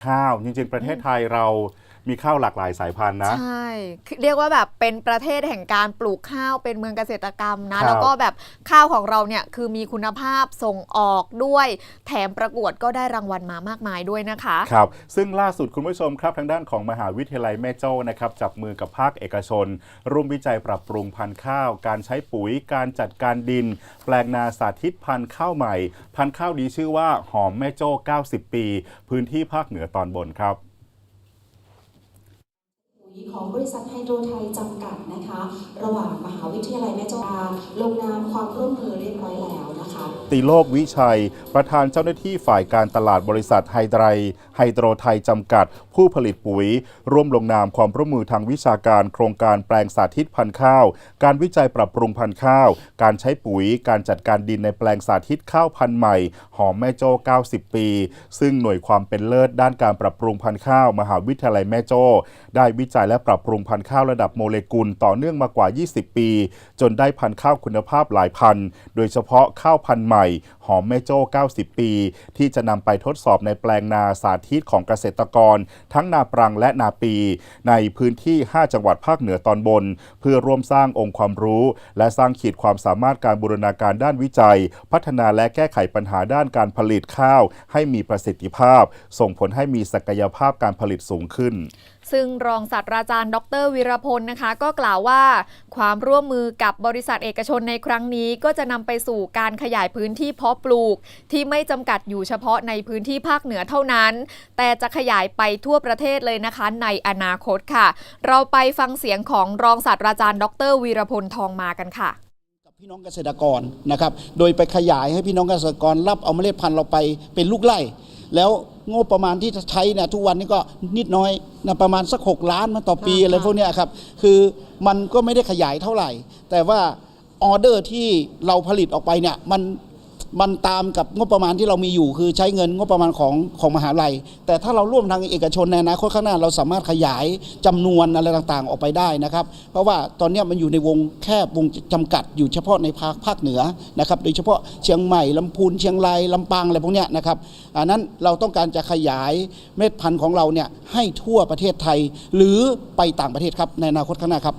ข้าว จริงๆ ประเทศไทยเรา มีข้าวหลากหลายสายพันธุ์นะ ใช่คือเรียกว่าแบบเป็นประเทศแห่งการปลูกข้าวเป็นเมืองเกษตรกรรมครันะบแล้วก็แบบข้าวของเราเนี่ยคือมีคุณภาพส่งออกด้วย แถมประกวดก็ได้รางวัลมามากมายด้วยนะคะครับซึ่งล่าสุดคุณผู้ชมครับทางด้านของมหาวิทยาลัยแม่โจ้นะครับจับมือกับภาคเอกชน ร่วมวิจัยปรับปรุงพันธุ์ข้าว การใช้ปุ๋ยการจัดการดิน แปลงนาสาธิตพันธุ์ข้าวใหม่ พันธุ์ข้าวนี้ชื่อว่าหอมแม่โจ้ 90 ปี พื้นที่ภาคเหนือตอนบนครับปุ๋ย ของบริษัทไฮโดรไทยจำกัดนะคะ ระหว่างมหาวิทยาลัยแม่โจ้าลงนามความร่วมมือเรียบร้อยแล้วนะคะติโลกวิชัย ประธานเจ้าหน้าที่ฝ่ายการตลาดบริษัทไฮไดรไฮโดรไทยจำกัด ผู้ผลิตปุ๋ย ร่วมลงนามความร่วมมือทางวิชาการโครงการแปลงสาธิตพันธุ์ข้าว การวิจัยปรับปรุงพันธุ์ข้าว การใช้ปุ๋ย การจัดการดินในแปลงสาธิตข้าวพันธุ์ใหม่ หอมแม่โจ้ 90 ปี ซึ่งหน่วยความเป็นเลิศด้านการปรับปรุงพันธุ์ข้าว มหาวิทยาลัยแม่โจ้ ได้วิจัยและปรับปรุงพันธุ์ข้าวระดับโมเลกุลต่อเนื่องมากว่า 20 ปี จนได้พันธุ์ข้าวคุณภาพหลายพันธุ์โดยเฉพาะข้าวพันธุ์ใหม่ หอมแม่โจ้ 90 ปี ที่จะนำไปทดสอบในแปลงนาสาธิตของเกษตรกร ทั้งนาปรังและนาปี ในพื้นที่ 5 จังหวัดภาคเหนือตอนบน เพื่อร่วมสร้างองค์ความรู้ และสร้างขีดความสามารถการบูรณาการด้านวิจัย พัฒนาและแก้ไขปัญหาด้านการผลิตข้าว ให้มีประสิทธิภาพ ส่งผลให้มีศักยภาพการผลิตสูงขึ้น ซึ่งรองศาสตราาจารย์ ดรวีรพลนะคะ ก็กล่าวว่า ความร่วมมือกับบริษัทเอกชนในครั้งนี้ ก็จะนำไปสู่การขยายพื้นที่เพาะปลูก ที่ไม่จำกัดอยู่เฉพาะในพื้นที่ภาคเหนือเท่านั้น แต่จะขยายไปทั่วประเทศเลยนะคะ ในอนาคตค่ะ เราไปฟังเสียงของรองศาสตราจารย์ ดรวีรพลทองมากันค่ะกับพี่น้องเกษตรกรนะครับ โดยไปขยายให้พี่น้องเกษตรกรรับเอาเมล็ดพันธุ์เราไปเป็นลูกไร่ แล้วงบประมาณที่ใช้เนี่ยทุกวันนี้ก็นิดน้อย นะประมาณสัก 6 ล้านมาต่อปีค่ะอะไรพวกเนี้ยครับ คือมันก็ไม่ได้ขยายเท่าไหร่ แต่ว่าออเดอร์ที่เราผลิตออกไปเนี่ยมัน มันตามกับงบประมาณที่เรามีอยู่ คือใช้เงินงบประมาณของของมหาลัย แต่ถ้าเราร่วมทางเอกชนในอนาคตข้างหน้าเราสามารถขยายจำนวนอะไรต่างๆ ออกไปได้นะครับ เพราะว่าตอนนี้มันอยู่ในวงแคบวงจำกัดอยู่เฉพาะในภาคภาคเหนือนะครับโดยเฉพาะเชียงใหม่ลำพูนเชียงรายลำปางอะไรพวกเนี้ยนะครับอันนั้นเราต้องการจะขยายเม็ดพันธุ์ของเราเนี่ยให้ทั่วประเทศไทย หรือไปต่างประเทศครับในอนาคตข้างหน้าครับ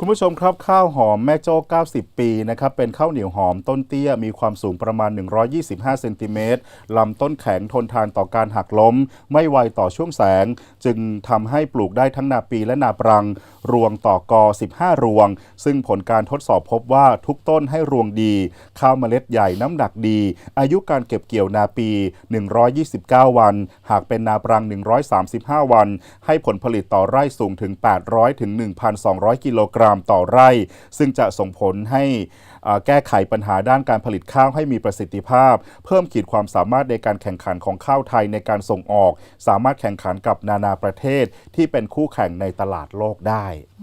คุณผู้ชมครับข้าวหอมแม่โจ้ 90 ปีนะครับเป็นข้าวเหนียวหอมต้นเตี้ย มีความสูงประมาณ 125 เซนติเมตรลำต้นแข็งทนทานต่อการหักล้ม ไม่ไวต่อช่วงแสง จึงทำให้ปลูกได้ทั้งนาปีและนาปรัง รวงต่อกอ 15 รวง ซึ่งผลการทดสอบพบว่าทุกต้นให้รวงดี ข้าวเมล็ดใหญ่น้ำหนักดี อายุการเก็บเกี่ยวนาปี 129 วัน หากเป็นนาปรัง 135 วัน ให้ผลผลิตต่อไร่สูงถึง 800ถึง1,200 กิโลกรัมต่อไร่ ซึ่งจะส่งผลให้แก้ไขปัญหาด้านการผลิตข้าวให้มีประสิทธิภาพ เพิ่มขีดความสามารถในการแข่งขันของข้าวไทยในการส่งออก สามารถแข่งขันกับนานาประเทศที่เป็นคู่แข่งในตลาดโลกได้